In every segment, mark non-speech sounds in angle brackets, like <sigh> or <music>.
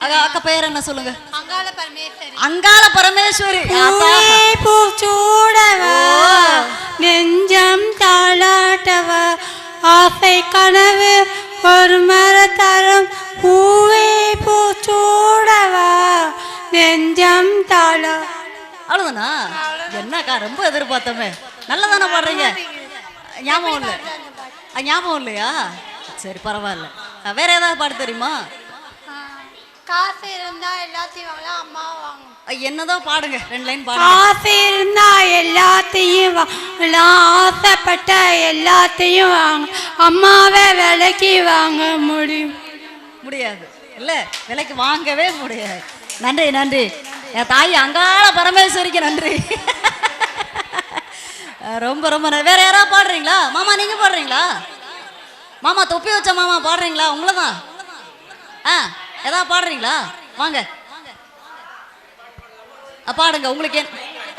அக்கா அக்கா பேர் என்ன சொல்லுங்க? அங்காள பரமேஸ்வரி. அங்காள பூச்சூடவ. நெஞ்சம் தாளாட்டவ ஆசை கனவு ஒரு மரத்தரம் பூவே பூச்சூடவ நெஞ்சம் தாளா. அவ்வளவுதானா? என்னக்கா ரொம்ப எதிர்பார்த்தமே. நல்லதானே பாடுறீங்க? ஞாபகம் இல்லை. ஞாபகம் இல்லையா? சரி பரவாயில்ல. வேற ஏதாவது பாட்டு தெரியுமா? காசு இருந்தா எல்லாத்தையும் வாங்கலாம் அம்மா வாங்கும் என்னதான் பாடுங்க ரெண்டு லைன் பாடுங்க. காசு இருந்தா எல்லாத்தையும் வாங்கலாம் ஆசைப்பட்ட எல்லாத்தையும் வாங்க. அம்மாவை விலைக்கு வாங்க முடியும். முடியாது. இல்ல விலைக்கு வாங்கவே முடியாது. நன்றி நன்றி. என் தாய் அங்காள பரமேஸ்வரிக்கு நன்றி. ரொம்ப ரொம்ப. வேற யாராவது பாடுறீங்களா? மாமா நீங்க பாடுறீங்களா? மாமா தொப்பி வச்ச மாமா பாடுறீங்களா? உங்களை தான் ஆ. ஏதாவது பாடுறீங்களா? வாங்க. பாடுங்க உங்களுக்கு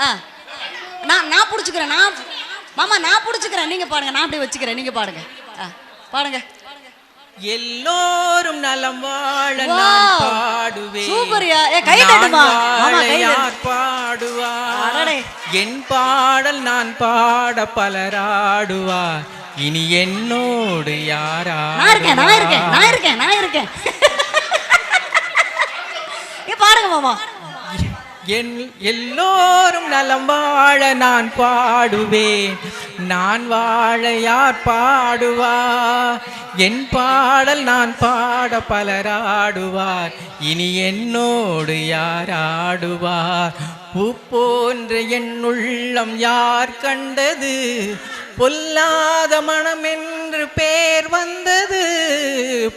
ஆ நான் நான் பிடிச்சிக்கிறேன் நான் மாமா நான் பிடிச்சிக்கிறேன். நீங்க பாடுங்க நான் அப்படியே வச்சுக்கிறேன். நீங்க பாடுங்க. ஆ பாடுங்க. எல்லோரும் நலம் வாழ நான். பாடுவேன். சூப்பர்யா. ஏ, கை தட்டுமா. மாமா, கை பாடுவார். என் பாடல் நான் பாட பலராடுவார். இனி என்னோடு யாரா நான் இருக்கேன் நான் இருக்கேன் நான் இருக்கேன் நான் இருக்கேன். <laughs> ஏ என் எல்லோரும் நலம் வாழ நான் பாடுவேன். நான் வாழ யார் பாடுவார் என் பாடல் நான் பாட பலராடுவார். இனி என்னோடு யார் ஆடுவார்? பூ போன்ற என் உள்ளம் யார் கண்டது? பொல்லாத மனம் என்று பேர் வந்தது.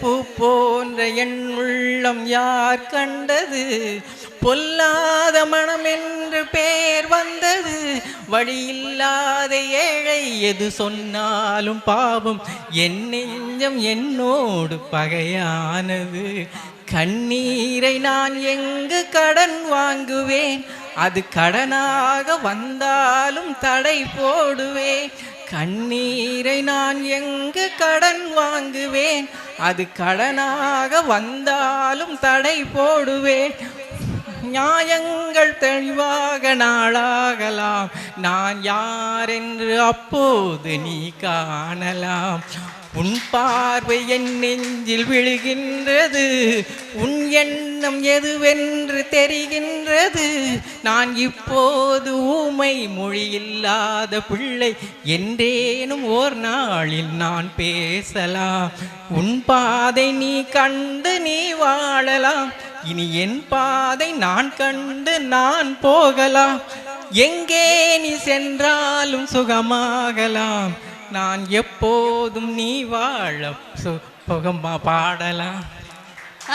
பூ போன்ற என் உள்ளம் யார் கண்டது? பொல்லாத மனம் என்று பேர் வந்தது. வழியில்லாத ஏழை எது சொன்னாலும் பாவம். என் நெஞ்சம் என்னோடு பகையானது. கண்ணீரை நான் எங்கு கடன் வாங்குவேன்? அது கடனாக வந்தாலும் தடை போடுவேன். கண்ணீரை நான் எங்கு கடன் வாங்குவேன்? அது கடனாக வந்தாலும் தடை போடுவேன். நியாயங்கள் தெளிவாக நாளாகலாம். நான் யார் என்று அப்போது நீ காணலாம். உன் பார்வை என் நெஞ்சில் விழுகின்றது. உன் எண்ணம் எதுவென்று தெரிகின்றது. நான் இப்போது ஊமை மொழியில்லாத பிள்ளை. என்றேனும் ஓர் நாளில் நான் பேசலாம். உன் பாதை நீ கண்டு நீ வாழலாம். இனி என் பாதை நான் கண்டு நான் போகலாம். எங்கே நீ சென்றாலும் சுகமாகலாம். நான் எப்போதும் நீ வாழ சு- சுகமா பாடலாம்.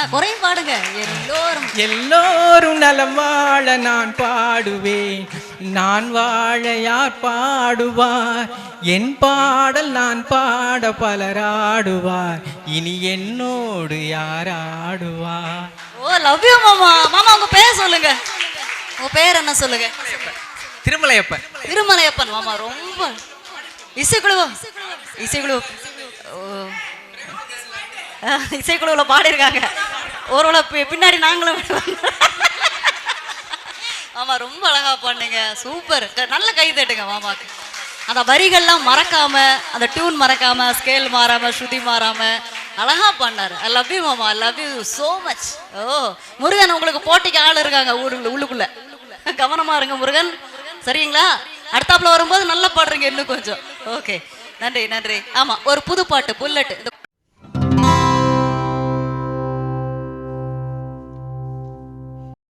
குறையும் பாடுங்க. எல்லோரும். எல்லோரும் நலம் வாழ நான் பாடுவேன். நான் வாழ யார் பாடுவார்? என் பாடல் நான் பாட பலராடுவார் இனி என்னோடு யார் ஆடுவார்? ஓ லவ் யூ மாமா. மாமா உங்க பேர் சொல்லுங்க. உங்க பேர் என்ன சொல்லுங்க? திருமலையப்பன். திருமலையப்பன். மாமா ரொம்ப இசைக்குழு இசைக்குழு ஓ. பாடியிருக்காங்க. ஒருவேளை பி- பின்னாடி நாங்களும் <laughs> ஆமாம் ரொம்ப அழகா பாடுனீங்க. சூப்பர். நல்ல கை தட்டுங்க மாமாக்கு. அந்த வரிகள்லாம் மறக்காமல் அந்த டியூன் மறக்காமல் ஸ்கேல் மாறாமல் ஸ்ருதி மாறாமல் அழகா பண்ணார் ஐ லவ் யூ மாமா. I love you so much ஓ முருகன் உங்களுக்கு போட்டிக்கு ஆள் இருக்காங்க ஊருக்குள்ள உள்ளுக்குள்ளே. கவனமாக இருங்க முருகன். சரிங்களா? அடுத்தாப்புல வரும்போது நல்லா பாடுறீங்க இன்னும் கொஞ்சம். ஓகே நன்றி நன்றி. ஆமா ஒரு புது பாட்டு புல்லட் இந்த